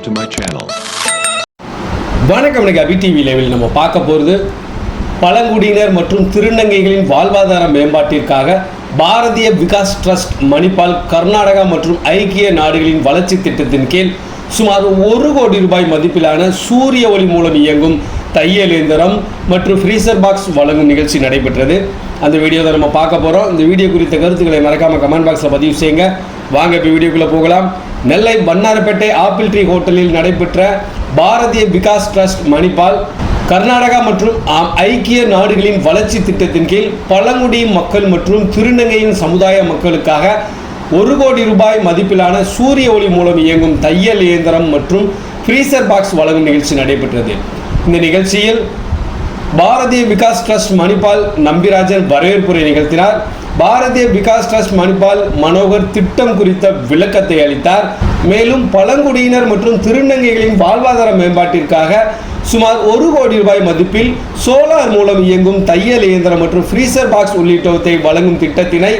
subscribe to my channel. வணக்கம் இன்னைக்கு அபி TV லைவில் நம்ம பார்க்க போகிறது பழங்குடியினர் மற்றும் திருநங்கைகளின் வாழ்வாதார மேம்பாட்டிற்காக பாரதிய விகாஸ் ட்ரஸ்ட் மணிப்பால் கர்நாடகா மற்றும் ஐக்கிய நாடுகளின் வளர்ச்சி திட்டத்தின் கீழ் சுமார் ஒரு கோடி ரூபாய் மதிப்பிலான சூரிய ஒளி மூலம் இயங்கும் தையல் இயந்திரம் மற்றும் ஃப்ரீசர் பாக்ஸ் வழங்கும் நிகழ்ச்சி நடைபெற்றது. அந்த வீடியோவை நம்ம பார்க்க போகிறோம் இந்த வீடியோ குறித்த கருத்துக்களை மறக்காமல் கமெண்ட் பாக்ஸில் பதிவு செய்யுங்க. வாங்க இப்போ வீடியோக்குள்ளே போகலாம். நெல்லை பன்னாரப்பேட்டை ஆப்பிள் ட்ரீ ஹோட்டலில் நடைபெற்ற பாரதிய விகாஸ் ட்ரஸ்ட் மணிப்பால் கர்நாடகா மற்றும் ஐக்கிய நாடுகளின் வளர்ச்சி திட்டத்தின் கீழ் பழங்குடி மக்கள் மற்றும் திருநங்கையின் சமுதாய மக்களுக்காக ஒரு கோடி ரூபாய் மதிப்பிலான சூரிய ஒளி மூலம் இயங்கும் தையல் இயந்திரம் மற்றும் ஃப்ரீசர் பாக்ஸ் வழங்கும் நிகழ்ச்சி நடைபெற்றது. இந்த நிகழ்ச்சியில் பாரதிய விகாஸ் ட்ரஸ்ட் மணிப்பால் நம்பிராஜன் வரவேற்புரை நிகழ்த்தினார். பாரதிய விகாஸ் ட்ரஸ்ட் மணிபால் மனோகர் திட்டம் குறித்த விளக்கத்தை அளித்தார். மேலும் பழங்குடியினர் மற்றும் திருநங்கைகளின் வாழ்வாதார மேம்பாட்டிற்காக சுமார் ஒரு கோடி ரூபாய் மதிப்பில் சோலார் மூலம் இயங்கும் தையல் இயந்திரம் மற்றும் ஃப்ரீசர் பாக்ஸ் உள்ளிட்டவற்றை வழங்கும் திட்டத்தினை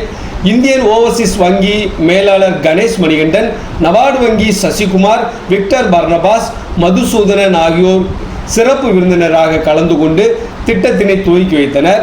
இந்தியன் ஓவர்சீஸ் வங்கி மேலாளர் கணேஷ் மணிகண்டன் நவார்டு வங்கி சசிகுமார் விக்டர் பர்னபாஸ் மதுசூதனன் ஆகியோர் சிறப்பு விருந்தினராக கலந்து கொண்டு திட்டத்தினை துவக்கி வைத்தனர்.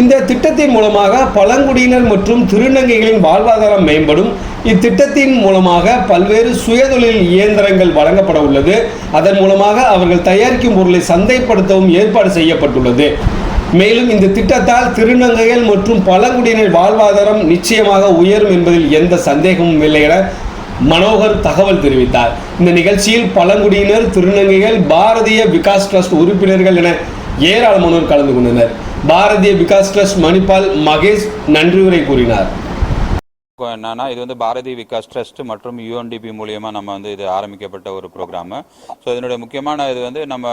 இந்த திட்டத்தின் மூலமாக பழங்குடியினர் மற்றும் திருநங்கைகளின் வாழ்வாதாரம் மேம்படும். இத்திட்டத்தின் மூலமாக பல்வேறு சுயதொழில் இயந்திரங்கள் வழங்கப்பட உள்ளது. அதன் மூலமாக அவர்கள் தயாரிக்கும் பொருளை சந்தைப்படுத்தவும் ஏற்பாடு செய்யப்பட்டுள்ளது. மேலும் இந்த திட்டத்தால் திருநங்கைகள் மற்றும் பழங்குடியினர் வாழ்வாதாரம் நிச்சயமாக உயரும் என்பதில் எந்த சந்தேகமும் இல்லை என மனோகர் தகவல் தெரிவித்தார். இந்த நிகழ்ச்சியில் பழங்குடியினர் திருநங்கைகள் பாரதிய விகாஸ் ட்ரஸ்ட் உறுப்பினர்கள் என ஏராளமானோர் கலந்து கொண்டனர். பாரதிய விகாஸ் ட்ரஸ்ட் மணிப்பால் மகேஷ் நன்றியுரை கூறினார். இப்போ என்னன்னா இது வந்து பாரதி விகாஸ் ட்ரஸ்ட் மற்றும் யூஎன்டிபி மூலியமா நம்ம வந்து இது ஆரம்பிக்கப்பட்ட ஒரு ப்ரோக்ராமு ஸோ இதனுடைய முக்கியமான இது வந்து நம்ம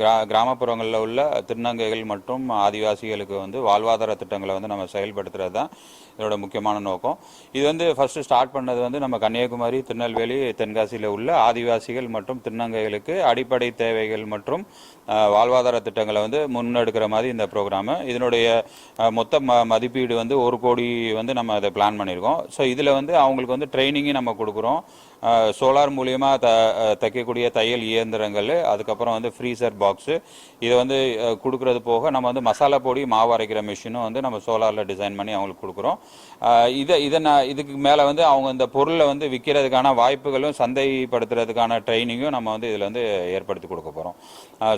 கிரா கிராமப்புறங்களில் உள்ள திருநங்கைகள் மற்றும் ஆதிவாசிகளுக்கு வந்து வாழ்வாதார திட்டங்களை வந்து நம்ம செயல்படுத்துறது தான் இதோட முக்கியமான நோக்கம். இது வந்து ஃபர்ஸ்ட் ஸ்டார்ட் பண்ணது வந்து நம்ம கன்னியாகுமரி திருநெல்வேலி தென்காசியில் உள்ள ஆதிவாசிகள் மற்றும் திருநங்கைகளுக்கு அடிப்படை தேவைகள் மற்றும் வாழ்வாதார திட்டங்களை வந்து முன்னெடுக்கிற மாதிரி இந்த ப்ரோக்ராமு இதனுடைய மொத்த ம மதிப்பீடு வந்து ஒரு கோடி வந்து நம்ம அதை பிளான் பண்ணியிருக்கோம். ஸோ இதில் வந்து அவங்களுக்கு வந்து ட்ரைனிங்கும் நம்ம கொடுக்குறோம். சோலார் மூலியமாக த தைக்கக்கூடிய தையல் இயந்திரங்கள் அதுக்கப்புறம் வந்து ஃப்ரீசர் பாக்ஸு இதை வந்து கொடுக்குறது கொடுக்கறது போக நம்ம வந்து மசாலா பொடி மாவு அரைக்கிற மிஷினும் வந்து நம்ம சோலாரில் டிசைன் பண்ணி அவங்களுக்கு கொடுக்குறோம். இதை இதை நான் இதுக்கு மேலே வந்து அவங்க இந்த பொருளை வந்து விற்கிறதுக்கான வாய்ப்புகளும் சந்தைப்படுத்துறதுக்கான ட்ரைனிங்கும் நம்ம வந்து இதில் வந்து ஏற்படுத்தி கொடுக்க போகிறோம்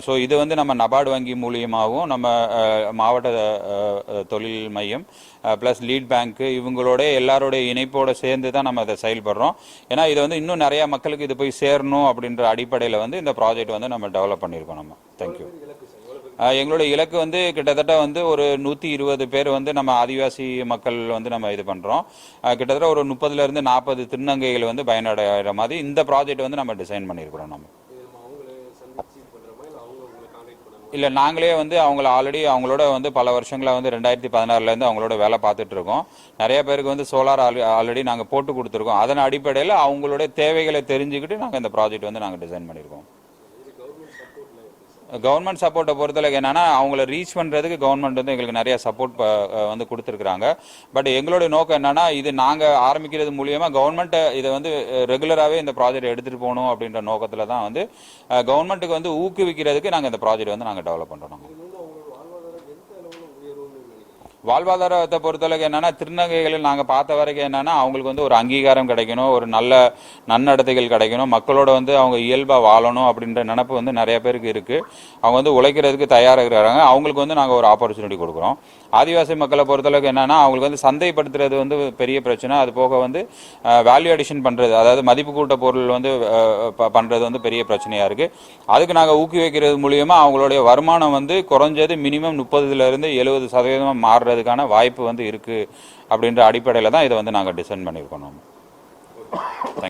ஸோ இது வந்து நம்ம நபார்டு வங்கி மூலியமாகவும் நம்ம மாவட்ட தொழில் மையம் ப்ளஸ் லீட் பேங்க்கு இவங்களோட எல்லாரோட இணைப்போடு சேர்ந்து தான் நம்ம அதை செயல்படுறோம். ஏன்னா இது வந்து இன்னும் நிறைய மக்களுக்கு இது போய் சேரணும் அப்படின்ற அடிப்படையில் வந்து இந்த ப்ராஜெக்ட் வந்து நம்ம டெவலப் பண்ணியிருக்கோம் நம்ம. தேங்க்யூ எங்களுடைய இலக்கு வந்து கிட்டத்தட்ட வந்து ஒரு நூற்றி இருபது பேர் வந்து நம்ம ஆதிவாசி மக்கள் வந்து நம்ம இது பண்ணுறோம் கிட்டத்தட்ட ஒரு முப்பதுலேருந்து நாற்பது திருநங்கைகள் வந்து பயனடைகிற மாதிரி இந்த ப்ராஜெக்ட் வந்து நம்ம டிசைன் பண்ணியிருக்கிறோம் நம்ம. இல்லை நாங்களே வந்து அவங்கள ஆல்ரெடி அவங்களோட வந்து பல வருஷங்களாக வந்து ரெண்டாயிரத்தி பதினாறுலேருந்து அவங்களோட வேலை பார்த்துட்டு இருக்கோம் நிறைய பேருக்கு வந்து சோலார் ஆல்ரெடி நாங்கள் போட்டு கொடுத்துருக்கோம். அதன் அடிப்படையில் அவங்களோட தேவைகளை தெரிஞ்சுக்கிட்டு நாங்கள் இந்த ப்ராஜெக்ட் வந்து நாங்கள் டிசைன் பண்ணியிருக்கோம். கவர்மெண்ட் சப்போர்ட்டை பொறுத்தளவுக்கு என்னென்னா அவங்கள ரீச் பண்ணுறதுக்கு கவர்மெண்ட் வந்து எங்களுக்கு நிறையா சப்போர்ட் வந்து கொடுத்துருக்குறாங்க. பட் எங்களுடைய நோக்கம் என்னென்னா இது நாங்கள் ஆரம்பிக்கிறது மூலியமாக கவர்மெண்ட்டை இதை வந்து ரெகுலராகவே இந்த ப்ராஜெக்ட் எடுத்துகிட்டு போகணும் அப்படின்ற நோக்கத்தில் தான் வந்து கவர்மெண்ட்டுக்கு வந்து ஊக்குவிக்கிறதுக்கு நாங்கள் இந்த ப்ராஜெக்ட் வந்து நாங்கள் டெவலப் பண்ணுறோம் வாழ்வாதாரத்தை பொறுத்தளவுக்கு என்னன்னா திருநங்கைகளில் நாங்கள் பார்த்த வரைக்கும் என்னன்னா அவங்களுக்கு வந்து ஒரு அங்கீகாரம் கிடைக்கணும் ஒரு நல்ல நன்னடத்தைகள் கிடைக்கணும் மக்களோட வந்து அவங்க இயல்பாக வாழணும் அப்படின்ற நினப்பு வந்து நிறைய பேருக்கு இருக்கு. அவங்க வந்து உழைக்கிறதுக்கு தயாராக இருக்கிறாங்க. அவங்களுக்கு வந்து நாங்கள் ஒரு ஆப்பர்ச்சுனிட்டி கொடுக்குறோம். ஆதிவாசி மக்களை பொறுத்தளவுக்கு என்னன்னா அவங்களுக்கு வந்து சந்தைப்படுத்துறது வந்து பெரிய பிரச்சனை. அது போக வந்து வேல்யூ அடிஷன் பண்ணுறது அதாவது மதிப்பு கூட்ட பொருள் வந்து பண்ணுறது ப- வந்து பெரிய பிரச்சனையாக இருக்குது அதுக்கு நாங்கள் ஊக்குவிக்கிறது மூலியமாக அவங்களுடைய வருமானம் வந்து குறைஞ்சது மினிமம் முப்பதுலேருந்து எழுபது சதவீதமாக வர்றதுக்கான வாய்ப்பு வந்து இருக்கு அப்படின்ற அடிப்படையில் தான் இதை வந்து நாங்கள் டிசைன் பண்ணியிருக்கோம் நம்ம